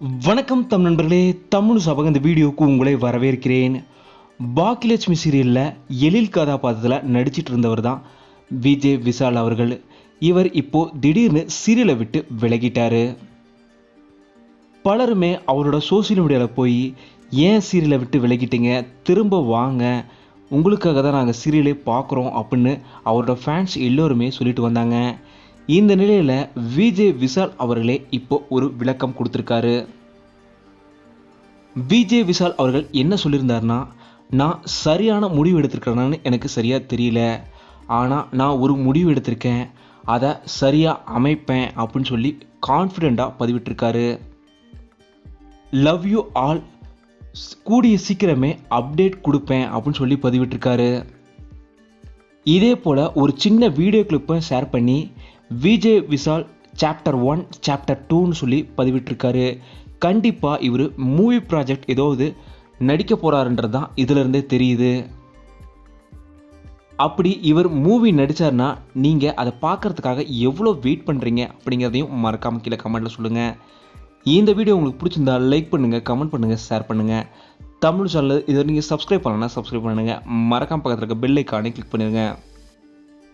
வணக்கம் தம் நண்பர்களே தமிழ் சபக இந்த வீடியோவுக்கு உங்களை வரவேற்கிறேன். பாக்கியலட்சுமி சீரியலில் எழில் கதாபாத்திரத்தில் நடிச்சிட்டு இருந்தவர் தான் விஜய் விஷால் அவர்கள். இவர் இப்போ திடீர்னு சீரியலை விட்டு விலகிட்டார். பலருமே அவரோட சோசியல் மீடியாவில் போய் ஏன் சீரியலை விட்டு விலகிட்டீங்க? திரும்ப வாங்க. உங்களுக்காக தான் நாங்கள் சீரியலே பார்க்குறோம் அப்படின்னு அவரோட ஃபேன்ஸ் எல்லோருமே சொல்லிட்டு வந்தாங்க. இந்த நிலையில் விஜே விஷால் அவர்களே இப்போ ஒரு விளக்கம் கொடுத்துருக்காரு. விஜே விஷால் அவர்கள் என்ன சொல்லியிருந்தாருன்னா நான் சரியான முடிவு எடுத்திருக்கிறேன்னு எனக்கு சரியாக தெரியல. ஆனால் நான் ஒரு முடிவு எடுத்திருக்கேன். அதை சரியாக அமைப்பேன் அப்படின்னு சொல்லி கான்ஃபிடெண்ட்டாக பதிவிட்டிருக்காரு. லவ் யூ ஆல் கூடிய சீக்கிரமே அப்டேட் கொடுப்பேன் அப்படின்னு சொல்லி பதிவிட்டிருக்காரு. இதே போல் ஒரு சின்ன வீடியோ கிளிப்பை ஷேர் பண்ணி Vijay Vishal chapter one chapter டூன்னு சொல்லி பதிவிட்டிருக்காரு. கண்டிப்பாக இவர் மூவி ப்ராஜெக்ட் ஏதாவது நடிக்க போகிறாருன்றது தான் இதிலிருந்தே தெரியுது. அப்படி இவர் மூவி நடித்தார்னா நீங்கள் அதை பார்க்கறதுக்காக எவ்வளோ வெயிட் பண்ணுறீங்க அப்படிங்கிறதையும் மறக்காமல் கீழே கமெண்ட்டில் சொல்லுங்கள் இந்த வீடியோ உங்களுக்கு பிடிச்சிருந்தா லைக் பண்ணுங்கள் கமெண்ட் பண்ணுங்கள் ஷேர் பண்ணுங்கள் தமிழ் சேனல் இதை நீங்கள் சப்ஸ்கிரைப் பண்ணலன்னா சப்ஸ்கிரைப் பண்ணுங்கள் மறக்காம பக்கத்தில் இருக்க பெல் ஐக்கானே கிளிக் பண்ணிடுங்க